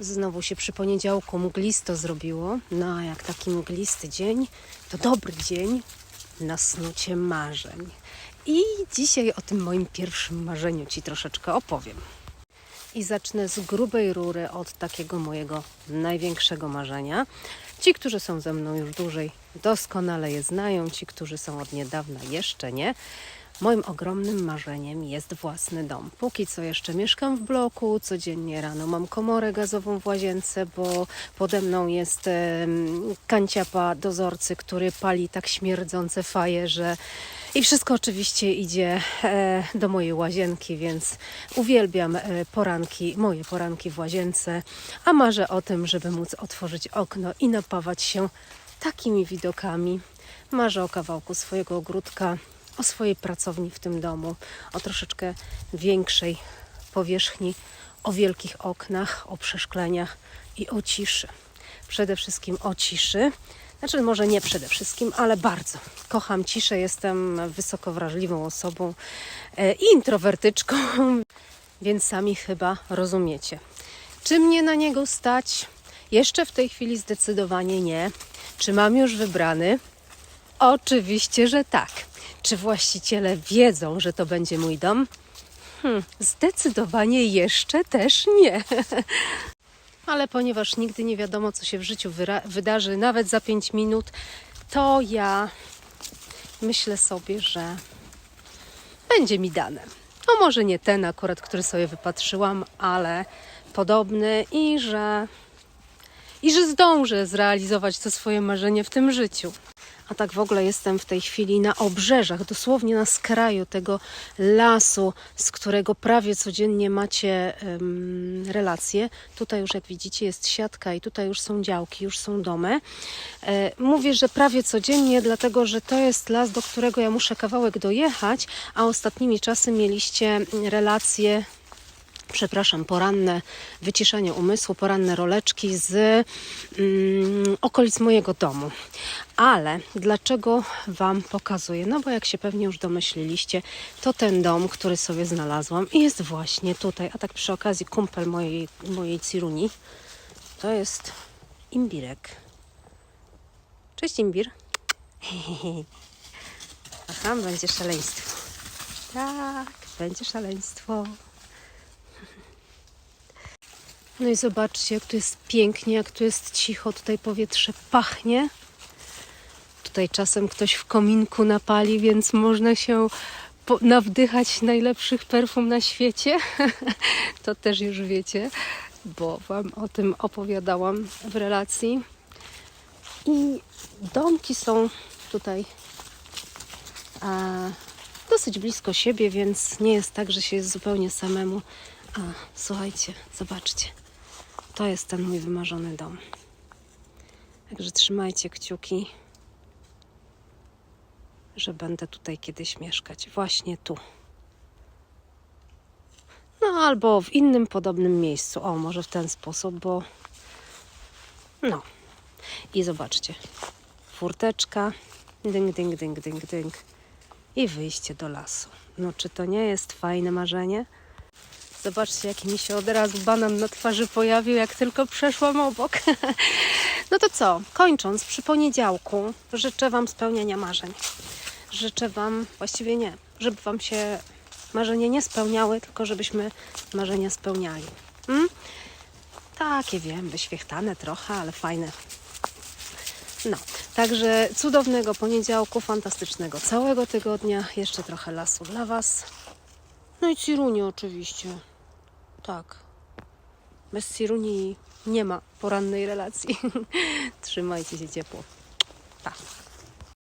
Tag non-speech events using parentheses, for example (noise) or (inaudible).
Znowu się przy poniedziałku mglisto zrobiło. No a jak taki mglisty dzień, to dobry dzień na snucie marzeń. I dzisiaj o tym moim pierwszym marzeniu Ci troszeczkę opowiem. I zacznę z grubej rury od takiego mojego największego marzenia. Ci, którzy są ze mną już dłużej, doskonale je znają, ci, którzy są od niedawna, jeszcze nie. Moim ogromnym marzeniem jest własny dom. Póki co jeszcze mieszkam w bloku, codziennie rano mam komorę gazową w łazience, bo pode mną jest kanciapa dozorcy, który pali tak śmierdzące faje, że i wszystko oczywiście idzie e, do mojej łazienki, więc uwielbiam e, poranki, moje poranki w łazience, a marzę o tym, żeby móc otworzyć okno i napawać się takimi widokami. Marzę o kawałku swojego ogródka, o swojej pracowni w tym domu, o troszeczkę większej powierzchni, o wielkich oknach, o przeszkleniach i o ciszy. Przede wszystkim o ciszy. Znaczy, może nie przede wszystkim, ale bardzo. Kocham ciszę, jestem wysoko wrażliwą osobą e, i introwertyczką, (laughs) więc sami chyba rozumiecie. Czy mnie na niego stać? Jeszcze w tej chwili zdecydowanie nie. Czy mam już wybrany? Oczywiście, że tak. Czy właściciele wiedzą, że to będzie mój dom? Hmm, zdecydowanie jeszcze też nie. (laughs) Ale ponieważ nigdy nie wiadomo, co się w życiu wydarzy, nawet za 5 minut, to ja myślę sobie, że będzie mi dane. No może nie ten akurat, który sobie wypatrzyłam, ale podobny i że i że zdążę zrealizować to swoje marzenie w tym życiu. A tak w ogóle jestem w tej chwili na obrzeżach, dosłownie na skraju tego lasu, z którego prawie codziennie macie em, relacje. Tutaj już, jak widzicie, jest siatka i tutaj już są działki, już są domy. E, mówię, że prawie codziennie, dlatego że to jest las, do którego ja muszę kawałek dojechać, a ostatnimi czasy mieliście relacje przepraszam, poranne wyciszenie umysłu, poranne roleczki z mm, okolic mojego domu. Ale dlaczego Wam pokazuję? No bo jak się pewnie już domyśliliście, to ten dom, który sobie znalazłam jest właśnie tutaj. A tak przy okazji kumpel mojej, mojej Ciruni, to jest imbirek. Cześć imbir. (laughs) Aha, będzie szaleństwo. Tak, będzie szaleństwo. No i zobaczcie, jak tu jest pięknie, jak tu jest cicho, tutaj powietrze pachnie. Tutaj czasem ktoś w kominku napali, więc można się nawdychać najlepszych perfum na świecie. (laughs) to też już wiecie, bo Wam o tym opowiadałam w relacji. I domki są tutaj a, dosyć blisko siebie, więc nie jest tak, że się jest zupełnie samemu. A, słuchajcie, zobaczcie. To jest ten mój wymarzony dom. Także trzymajcie kciuki, że będę tutaj kiedyś mieszkać. Właśnie tu. No albo w innym podobnym miejscu. O, może w ten sposób, bo. No. I zobaczcie. Furteczka. Ding, ding, ding, ding, ding. I wyjście do lasu. No, czy to nie jest fajne marzenie? Zobaczcie, jaki mi się od razu banan na twarzy pojawił, jak tylko przeszłam obok. (laughs) No to co, kończąc, przy poniedziałku życzę Wam spełnienia marzeń. Życzę Wam, właściwie nie, żeby Wam się marzenia nie spełniały, tylko żebyśmy marzenia spełniali. Mm? Takie wiem, wyświechtane trochę, ale fajne. No, także cudownego poniedziałku, fantastycznego całego tygodnia. Jeszcze trochę lasu dla Was. No i Ciruni oczywiście. Tak. Bez Ciruni nie ma porannej relacji. (laughs) Trzymajcie się ciepło. Pa.